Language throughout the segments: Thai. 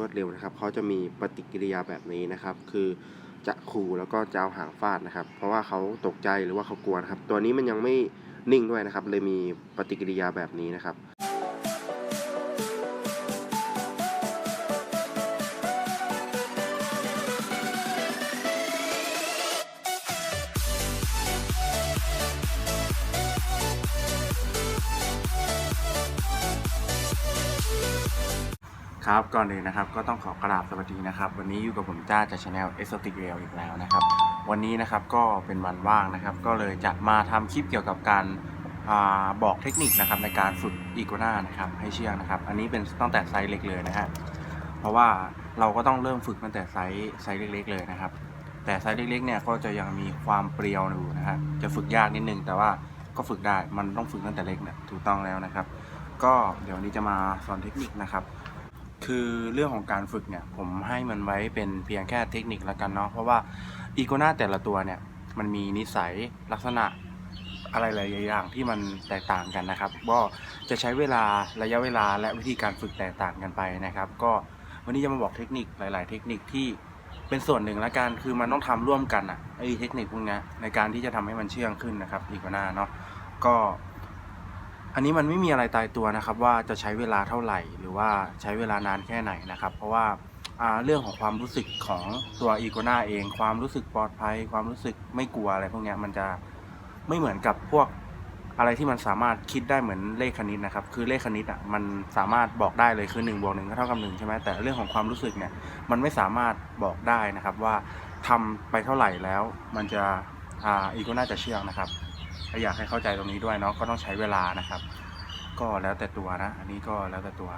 รวดเร็วนะครับเขาจะมีปฏิกิริยาแบบนี้นะครับ คือจะขู่แล้วก็จะเอาหางฟาดนะครับ เพราะว่าเขาตกใจหรือว่าเขากลัวนะครับ ตัวนี้มันยังไม่นิ่งด้วยนะครับ เลยมีปฏิกิริยาแบบนี้นะครับ ครับก่อนอื่นนะครับก็ต้องขอกราบสวัสดีนะครับ วันนี้อยู่กับผมจ้าจากช anel Exotic Rail อีกแล้วนะครับ วันนี้นะครับก็เป็นวันว่างนะครับ ก็เลยจะมาทำคลิปเกี่ยวกับการอาบอกเทคนิคนะครับในการฝึกอีกัวนานะครับให้เชื่องนะครับ อันนี้เป็นตั้งแต่ไซส์เล็กเลยนะฮะเพราะว่าเราก็ต้องเริ่มฝึกตั้งแต่ไซส์ไซส์เล็ก ๆ เลยนะครับ แต่ไซส์เล็กๆเนี่ยก็จะยังมีความเปรียวอยู่นะฮะจะฝึกยากนิดนึง แต่ว่าก็ฝึกได้มันต้องฝึกตั้งแต่เล็กเนี่ยถูกต้องแล้วนะครับ ก็เดี๋ยววนนี้จะมาสอนเทคนิคนะครับ คือเรื่องของการฝึกเนี่ย ผมให้มันไว้เป็นเพียงแค่เทคนิคล้วกันเนาะเพราะว่าอีโกนาแต่ละตัวเนี่ย มันมีนิสัยลักษณะอะไรหลายอย่างที่มันแตกต่างกันนะครับ ก็จะใช้เวลาระยะเวลาและวิธีการฝึกแตกต่างกันไปนะครับ ก็วันนี้จะมาบอกเทคนิคหลาย ๆ เทคนิคที่เป็นส่วนหนึ่งละกันคือมันต้องทำร่วมกันอะไอ้เทคนิคพวกเนี้ยในการที่จะทำให้มันเชื่องขึ้นนะครับอีโกนาเนาะก็ อันนี้มันไม่มีอะไรตายตัวนะครับ ว่าจะใช้เวลาเท่าไหร่ หรือว่าใช้เวลานานแค่ไหนนะครับ เพราะว่าเรื่องของความรู้สึกของตัวอีโกนาเอง ความรู้สึกปลอดภัย ความรู้สึกไม่กลัวอะไรพวกนี้มันจะไม่เหมือนกับพวกอะไรที่มันสามารถคิดได้เหมือนเลขคณิตนะครับ คือเลขคณิตอะมันสามารถบอกได้เลยคือ1นบวกหนึ่งก็เท่ากับหนึ่งใช่ไหมแต่เรื่องของความรู้สึกเนี่ยมันไม่สามารถบอกได้นะครับว่าทำไปเท่าไหร่แล้ว มันจะอีโกนาจะเชื่องนะครับ ก็อยากให้เข้าใจตรงนี้ด้วยเนาะก็ต้องใช้เวลานะครับ ก็แล้วแต่ตัวนะ อันนี้ก็แล้วแต่ตัว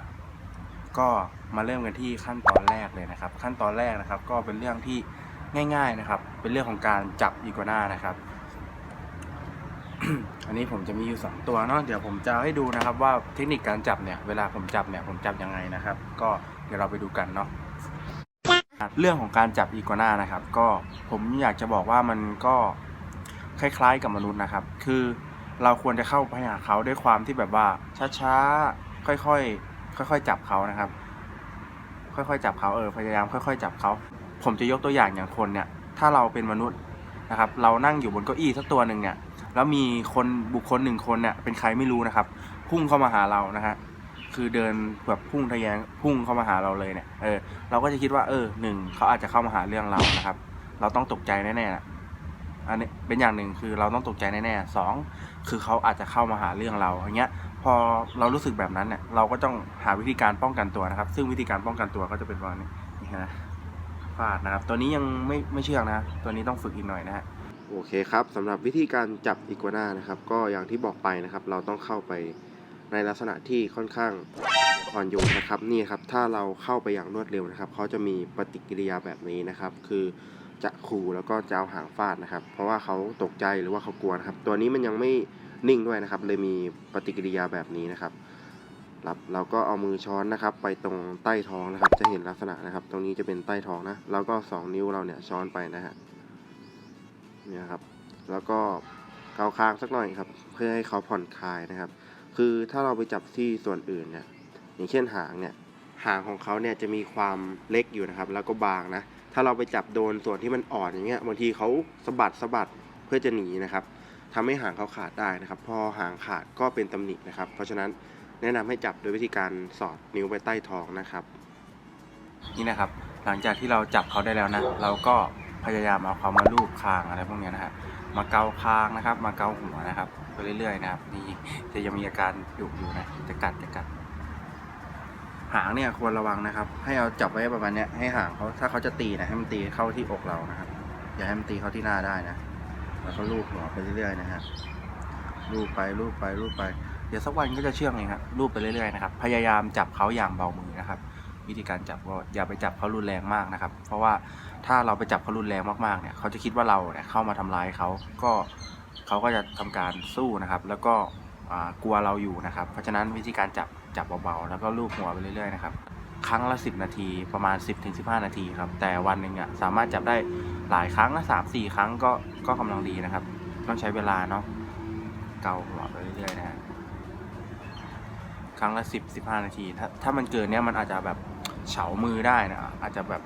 ก็มาเริ่มกันที่ขั้นตอนแรกเลยนะครับ ขั้นตอนแรกนะครับ ก็เป็นเรื่องที่ง่าย ๆนะครับ เป็นเรื่องของการจับอีกัวนานะครับอันนี้ผมจะมีอยู่สองตัวเนาะเดี๋ยวผมจะให้ดูนะครับ ว่าเทคนิคการจับเนี่ยเวลาผมจับเนี่ยผมจับยังไงนะครับ ก็เดี๋ยวเราไปดูกันเนาะเรื่องของการจับอีกัวนานะครับ ก็ผมอยากจะบอกว่ามันก็ คล้ายๆกับมนุษย์นะครับ คือเราควรจะเข้าไปหาเขาด้วยความที่แบบว่าช้าๆ ค่อยๆ ค่อยๆ จับเขานะครับ ค่อยๆ จับเขาเออ พยายามค่อยๆ จับเขา ผมจะยกตัวอย่างอย่างคนเนี่ย ถ้าเราเป็นมนุษย์นะครับ เรานั่งอยู่บนเก้าอี้สักตัวหนึ่งเนี่ย แล้วมีคนบุคคลหนึ่งคนเนี่ย เป็นใครไม่รู้นะครับ พุ่งเข้ามาหาเรานะฮะ คือเดินแบบพุ่งทะแยงพุ่งเข้ามาหาเราเลยเนี่ย เออ เราก็จะคิดว่า เออหนึ่งเขาอาจจะเข้ามาหาเรื่องเรานะครับ เราต้องตกใจแน่ๆนะ อันนี้เป็นอย่างหนึ่งคือเราต้องตกใจแน่ๆสองคือเขาอาจจะเข้ามาหาเรื่องเราอย่างเงี้ย พอเรารู้สึกแบบนั้นเนี่ยเราก็ต้องหาวิธีการป้องกันตัวนะครับ ซึ่งวิธีการป้องกันตัวก็จะเป็นประมาณนี้นี่นะฟาดนะครับ ตัวนี้ยังไม่ไม่เชื่องนะ ตัวนี้ต้องฝึกอีกหน่อยนะฮะโอเคครับสำหรับวิธีการจับอีกัวนานะครับ ก็อย่างที่บอกไปนะครับ เราต้องเข้าไปในลักษณะที่ค่อนข้างอ่อนโยนนะครับนี่ครับถ้าเราเข้าไปอย่างรวดเร็วนะครับเขาจะมีปฏิกิริยาแบบนี้นะครับ คือ จะขู่แล้วก็จะเอาหางฟาดนะครับ เพราะว่าเขาตกใจหรือว่าเขากลัวนะครับ ตัวนี้มันยังไม่นิ่งด้วยนะครับ เลยมีปฏิกิริยาแบบนี้นะครับรับเราก็เอามือช้อนนะครับ ไปตรงใต้ท้องนะครับ จะเห็นลักษณะนะครับ ตรงนี้จะเป็นใต้ท้องนะแล้วก็สองนิ้วเราเนี่ยช้อนไปนะฮะเนี่ยครับ แล้วก็เกาค้างสักหน่อยครับ เพื่อให้เขาผ่อนคลายนะครับ คือถ้าเราไปจับที่ส่วนอื่นเนี่ยอย่างเช่นหางเนี่ย หางของเขาเนี่ยจะมีความเล็กอยู่นะครับ แล้วก็บางนะ ถ้าเราไปจับโดนส่วนที่มันอ่อนอย่างเงี้ยบางทีเขาสะบัดสะบัดเพื่อจะหนีนะครับทำให้หางเขาขาดได้นะครับ พอหางขาดก็เป็นตำหนินะครับ เพราะฉะนั้นแนะนำให้จับโดยวิธีการสอดนิ้วไปใต้ท้องนะครับ นี่นะครับ หลังจากที่เราจับเขาได้แล้วนะ เราก็พยายามเอาเขามาลูบคางอะไรพวกนี้นะฮะมาเกาคางนะครับ มาเกาหัวนะครับไปเรื่อยๆนะครับ นี่จะยังมีอาการดุอยู่นะจะกัดจะกัด หางเนี่ยควรระวังนะครับ ให้เอาจับไว้ประมาณเนี้ยให้หางเขาถ้าเขาจะตีนะให้มันตีเข้าที่อกเรานะครับ อย่าให้มันตีเข้าที่หน้าได้นะแล้วก็ลูบหัวไปเรื่อยๆนะฮะลูบไปลูบไปลูบไป เดี๋ยวสักวันก็จะเชื่องเองครับลูบไปเรื่อยๆนะครับ พยายามจับเขาอย่างเบามือนะครับ วิธีการจับก็อย่าไปจับเขารุนแรงมากนะครับ เพราะว่าถ้าเราไปจับเขารุนแรงมากๆเนี่ยเขาจะคิดว่าเราเนี่ยเข้ามาทำร้ายเขาก็เขาก็จะทำการสู้นะครับ แล้วก็กลัวเราอยู่นะครับ เพราะฉะนั้นวิธีการจับ จับเบาๆ แล้วก็ลูบหัวไปเรื่อยๆนะครับครั้งละ 10 นาทีประมาณ 10-15 นาทีครับ แต่วันหนึ่งอะสามารถจับได้หลายครั้งนะสามสี่ครั้งก็ก็กำลังดีนะครับ ต้องใช้เวลาเนาะเกาหัวไปเรื่อยๆนะ ครั้งละสิบสิบห้านาที ถ้าถ้ามันเกินเนี้ยมันอาจจะแบบเฉามือได้นะอาจจะแบบ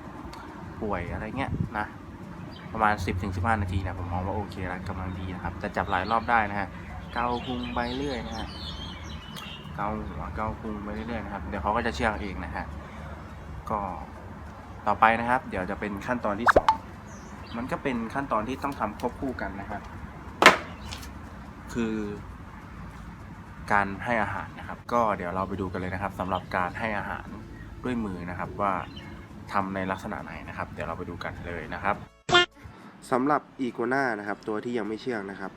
ป่วยอะไรเงี้ยนะประมาณ 10-15ถึง15นาทีนะผมมองว่าโอเคแล้วกำลังดีนะครับแต่จับหลายรอบได้นะฮะเกาพุงไปเรื่อยนะฮะ เกาหัวเกาพุงไปเรื่อยๆนะครับ เดี๋ยวเขาก็จะเชื่องเองนะฮะ ก็ต่อไปนะครับ เดี๋ยวจะเป็นขั้นตอนที่สองมันก็เป็นขั้นตอนที่ต้องทำควบคู่กันนะครับ คือการให้อาหารนะครับ ก็เดี๋ยวเราไปดูกันเลยนะครับสำหรับการให้อาหารด้วยมือนะครับว่าทำในลักษณะไหนนะครับ เดี๋ยวเราไปดูกันเลยนะครับสำหรับอีกัวน่านะครับ ตัวที่ยังไม่เชื่องนะครับ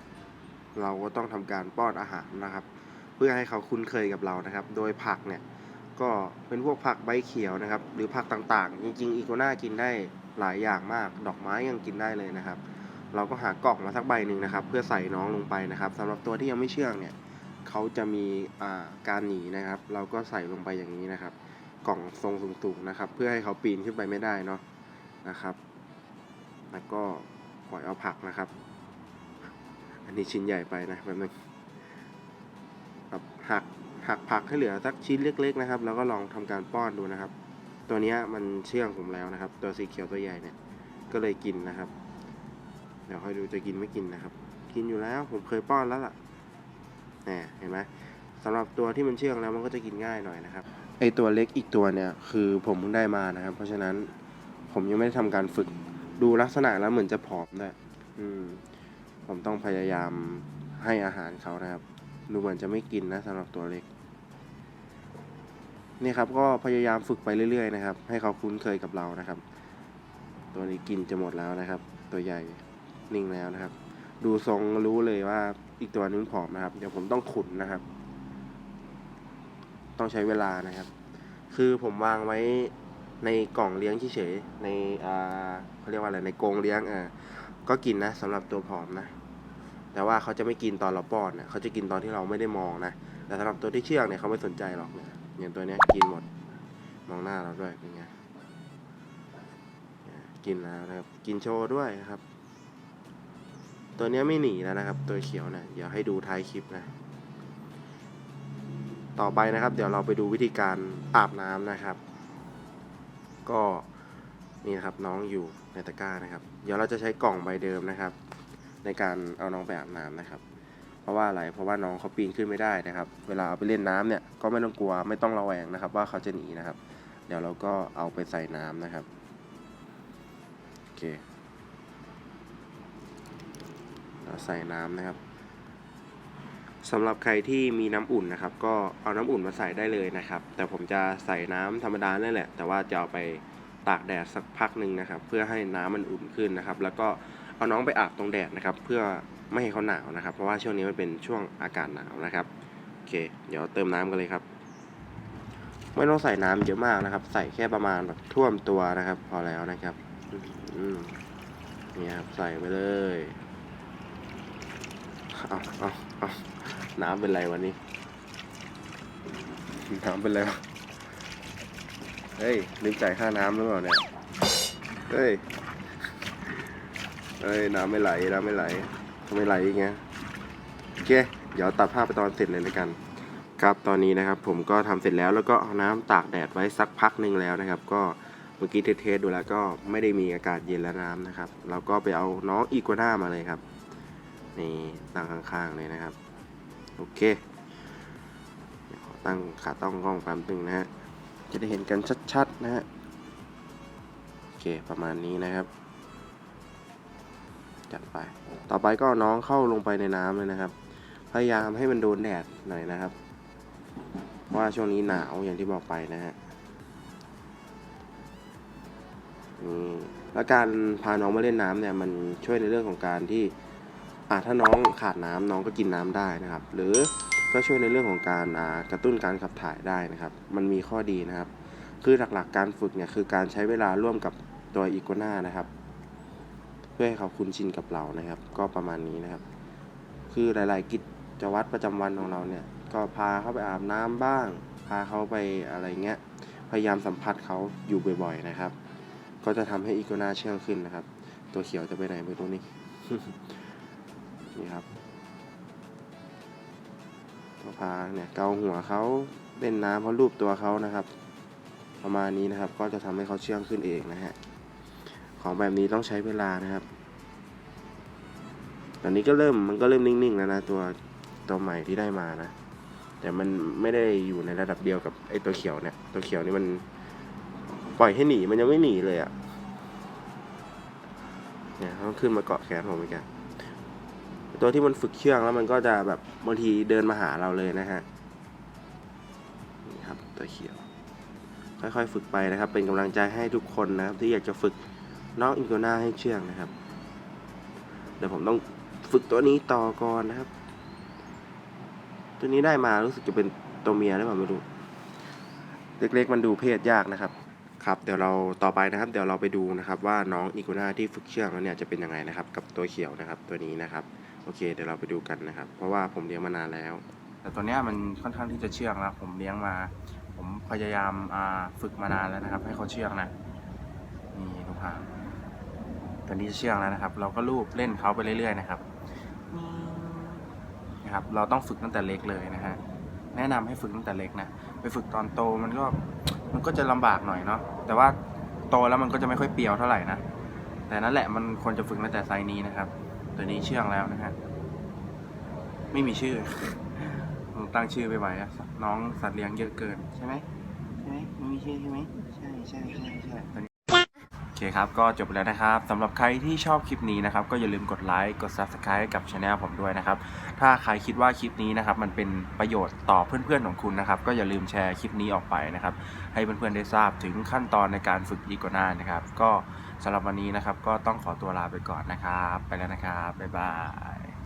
เราก็ต้องทำการป้อนอาหารนะครับ พื่อให้เขาคุ้นเคยกับเรานะครับ โดยผักเนี่ยก็เป็นพวกผักใบเขียวนะครับ หรือผักต่างๆ จริงๆอีกัวน่ากินได้หลายอย่างมาก ดอกไม้ยังกินได้เลยนะครับ เราก็หากล่องมาสักใบหนึ่งนะครับ เพื่อใส่น้องลงไปนะครับสำหรับตัวที่ยังไม่เชื่องเนี่ยเขาจะมีการหนีนะครับ เราก็ใส่ลงไปอย่างนี้นะครับ กล่องทรงสูงๆนะครับ เพื่อให้เขาปีนขึ้นไปไม่ได้เนาะนะครับ แล้วก็ปล่อยเอาผักนะครับ อันนี้ชิ้นใหญ่ไปนะแบบนึง หักหักผักให้เหลือสักชิ้นเล็ก ๆ นะครับ แล้วก็ลองทำการป้อนดูนะครับ ตัวนี้มันเชื่องผมแล้วนะครับ ตัวสีเขียวตัวใหญ่เนี่ยก็เลยกินนะครับ เดี๋ยวค่อยดูจะกินไม่กินนะครับ กินอยู่แล้วผมเคยป้อนแล้วล่ะแหมเห็นไหมสำหรับตัวที่มันเชื่องแล้วมันก็จะกินง่ายหน่อยนะครับไอตัวเล็กอีกตัวเนี่ยคือผมเพิ่งได้มานะครับ เพราะฉะนั้นผมยังไม่ได้ทำการฝึกดูลักษณะแล้วเหมือนจะผอมด้วยอืมผมต้องพยายามให้อาหารเขานะครับ ดูเหมือนจะไม่กินนะสำหรับตัวเล็กนี่ครับก็พยายามฝึกไปเรื่อยๆนะครับ ให้เขาคุ้นเคยกับเรานะครับ ตัวนี้กินจะหมดแล้วนะครับ ตัวใหญ่นิ่งแล้วนะครับ ดูทรงรู้เลยว่าอีกตัวนึงผอมนะครับ เดี๋ยวผมต้องขุนนะครับ ต้องใช้เวลานะครับ คือผมวางไว้ในกล่องเลี้ยงเฉยๆในอ่าเขาเรียกว่าอะไรในกรงเลี้ยงอ่าก็กินนะสำหรับตัวผอมนะ แต่ว่าเขาจะไม่กินตอนเราป้อนนะเขาจะกินตอนที่เราไม่ได้มองนะ แต่สำหรับตัวที่เชื่องเนี่ยเขาไม่สนใจหรอกเนี่ยอย่างตัวเนี้ยกินหมด มองหน้าเราด้วยเป็นไงเนี่ยกินแล้วนะครับ กินโชว์ด้วยนะครับ ตัวเนี้ยไม่หนีแล้วนะครับ ตัวเขียวเนะเดี๋ยวให้ดูท้ายคลิปนะ ต่อไปนะครับ เดี๋ยวเราไปดูวิธีการอาบน้ำนะครับ ก็นี่นะครับน้องอยู่ในตะกร้านะครับ เดี๋ยวเราจะใช้กล่องใบเดิมนะครับ ในการเอาน้องไปอาบน้ำนะครับ เพราะว่าอะไรเพราะว่าน้องเขาปีนขึ้นไม่ได้นะครับ เวลาเอาไปเล่นน้ำเนี่ยก็ไม่ต้องกลัวไม่ต้องระแวงนะครับ ว่าเขาจะหนีนะครับ เดี๋ยวเราก็เอาไปใส่น้ำนะครับโอเคเราใส่น้ำนะครับสำหรับใครที่มีน้ำอุ่นนะครับ ก็เอาน้ำอุ่นมาใส่ได้เลยนะครับ แต่ผมจะใส่น้ำธรรมดานั่นแหละ แต่ว่าจะเอาไปตากแดดสักพักหนึ่งนะครับ เพื่อให้น้ำมันอุ่นขึ้นนะครับ แล้วก็ เอาน้องไปอาบตรงแดดนะครับ เพื่อไม่ให้เขาหนาวนะครับ เพราะว่าช่วงนี้มันเป็นช่วงอากาศหนาวนะครับโอเค เดี๋ยวเติมน้ำกันเลยครับ ไม่ต้องใส่น้ำเยอะมากนะครับ ใส่แค่ประมาณแบบท่วมตัวนะครับ พอแล้วนะครับนี่ครับใส่ไปเลยเอาเอาเอาน้ำเป็นไรวันนี้น้ำเป็นไรวะเฮ้ยลืมจ่ายค่าน้ำหรือเปล่าเนี่ยเฮ้ย เฮ้ยน้ำไม่ไหลน้ำไม่ไหลทำไมไหลอย่างเงี้ยโอเค เดี๋ยวตัดภาพไปตอนเสร็จเลยแล้วกัน ครับตอนนี้นะครับ ผมก็ทำเสร็จแล้วแล้วก็เอาน้ำตากแดดไว้สักพักหนึ่งแล้วนะครับ ก็เมื่อกี้เทสดูแล้วก็ไม่ได้มีอากาศเย็นแล้วน้ำนะครับ เราก็ไปเอาน้องอีกัวน่ามาเลยครับนี่ตั้งข้างๆเลยนะครับ โอเคขอตั้งขาต้องกล้องแป๊บนึงนะฮะจะได้เห็นกันชัดๆนะฮะโอเคประมาณนี้นะครับ จัดไป ต่อไปก็น้องเข้าลงไปในน้ำเลยนะครับ พยายามให้มันโดนแดดหน่อยนะครับเพราะว่าช่วงนี้หนาวอย่างที่บอกไปนะฮะนี่แล้วการพาน้องมาเล่นน้ำเนี่ยมันช่วยในเรื่องของการที่อ่าถ้าน้องขาดน้ำน้องก็กินน้ำได้นะครับ หรือก็ช่วยในเรื่องของการกระตุ้นการขับถ่ายได้นะครับ มันมีข้อดีนะครับ คือหลักๆการฝึกเนี่ยคือการใช้เวลาร่วมกับตัวอีกัวน่านะครับ พื่อให้เขาคุ้นชินกับเรานะครับ ก็ประมาณนี้นะครับ คือหลาย ๆ กิจวัตรประจำวันของเราเนี่ย ก็พาเขาไปอาบน้ำบ้าง พาเขาไปอะไรเงี้ย พยายามสัมผัสเขาอยู่บ่อย ๆ นะครับ ก็จะทำให้อีกน่าเชื่องขึ้นนะครับ ตัวเขียวจะไปไหนไม่รู้นี่ นี่ครับก็พาเนี่ยเกาหัวเขาเล่นน้ำเขาลูบตัวเขานะครับ ประมาณนี้นะครับ ก็จะทำให้เขาเชื่องขึ้นเองนะฮะ ของแบบนี้ต้องใช้เวลานะครับ ตอนนี้ก็เริ่มมันก็เริ่มนิ่งๆแล้วนะตัวตัวใหม่ที่ได้มานะ แต่มันไม่ได้อยู่ในระดับเดียวกับไอตัวเขียวเนี่ย ตัวเขียวนี่มันปล่อยให้หนีมันยังไม่หนีเลยอะ่ะ เนี่ยต้องขึ้นมาเกาะแขนผมอีกอะตัวที่มันฝึกเชื่องแล้วมันก็จะแบบบางทีเดินมาหาเราเลยนะฮะนี่ครับตัวเขียว ค่อยๆ ฝึกไปนะครับ เป็นกำลังใจให้ทุกคนนะครับที่อยากจะฝึก น้องอินโกนาให้เชื่องนะครับ เดี๋ยวผมต้องฝึกตัวนี้ต่อก่อนนะครับ ตัวนี้ได้มารู้สึกจะเป็นตัวเมียหรือเปล่าไม่รู้เล็กๆมันดูเพศยากนะครับ ครับ เดี๋ยวเราต่อไปนะครับ เดี๋ยวเราไปดูนะครับ ว่าน้องอีโกนาที่ฝึกเชื่องแล้วเนี่ยจะเป็นยังไงนะครับ กับตัวเขียวนะครับ ตัวนี้นะครับ โอเค เดี๋ยวเราไปดูกันนะครับ เพราะว่าผมเลี้ยงมานานแล้ว แต่ตัวเนี้ยมันค่อนข้างที่จะเชื่องแล้วผมเลี้ยงมา ผมพยายามฝึกมานานแล้วนะครับ ให้เขาเชื่องนะ นี่ลูกหางตัวนี้เชื่องแล้วนะครับ เราก็ลูบเล่นเขาไปเรื่อยๆนะครับนะครับ เราต้องฝึกตั้งแต่เล็กเลยนะฮะแนะนำให้ฝึกตั้งแต่เล็กนะไปฝึกตอนโตมันก็มันก็จะลำบากหน่อยเนาะแต่ว่าโตแล้วมันก็จะไม่ค่อยเปรียวเท่าไหร่นะแต่นั่นแหละมันควรจะฝึกตั้งแต่ไซนี้นะครับ ตัวนี้เชื่องแล้วนะฮะไม่มีชื่อตั้งชื่อไปไว้อะน้องสัตว์เลี้ยงเยอะเกินใช่ไหมใช่ไหมไม่มีชื่อใช่ไหมใช่ใช่ใช่ใช่ คครับ ก็จบไปแล้วนะครับสำหรับใครที่ชอบคลิปนี้นะครับ ก็อย่าลืมกดไลค์กด Subscribe กับช anel ผมด้วยนะครับ ถ้าใครคิดว่าคลิปนี้นะครับ มันเป็นประโยชน์ต่อเพื่อนๆของคุณนะครับ ก็อย่าลืมแชร์คลิปนี้ออกไปนะครับ ให้เพื่อนๆได้ทราบถึงขั้นตอนในการฝึกอีโกนานะครับ ก็สำหรับวันนี้นะครับ ก็ต้องขอตัวลาไปก่อนนะครับ ไปแล้วนะครับบ๊ายบาย